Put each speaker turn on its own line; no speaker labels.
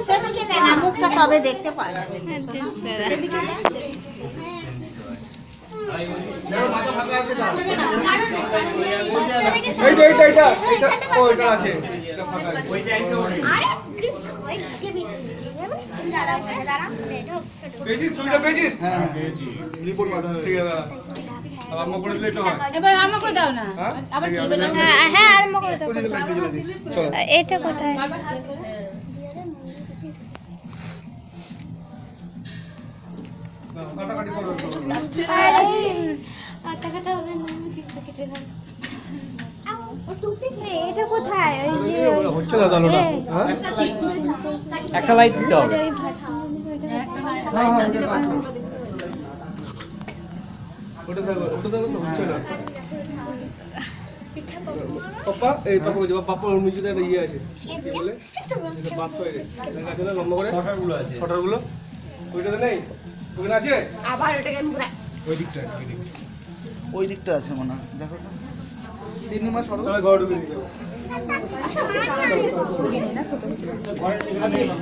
সেদিকে মুখটা তবে দেখতে পাওয়া যাবে।
এটা
হ্যাঁ হ্যাঁ।
হয়।
এটা কোথায়?
একটু।
আরে আটা কথা হবে না আমি কিচ্ছু কেটে দাও এটা কোথায় ওই যে
হচ্ছে না তাহলে
এই,
হ্যাঁ
একটা লাইট দিতে হবে
ভাত-
হ্যাঁ হ্যাঁ ওটা পাচ্ছি। ওটা থাকো তো হচ্ছে না পাপা এই পাপা বলছে পাপা ওর নিচে একটা ইয়ে আছে কি বলে এটা বাস করে আছে না লম্বা করে শটারগুলো আছে শটারগুলো ওইটাতে নেই ওখানে আছে
আবার ওটাকে ঘুরাই
ওই দিকটা ওই দিকটা
ওই দিকটা আছে মনে হয় দেখো তো তিন মাস পর
তাহলে ঘর ঢুকে নিয়ে যাব
আচ্ছা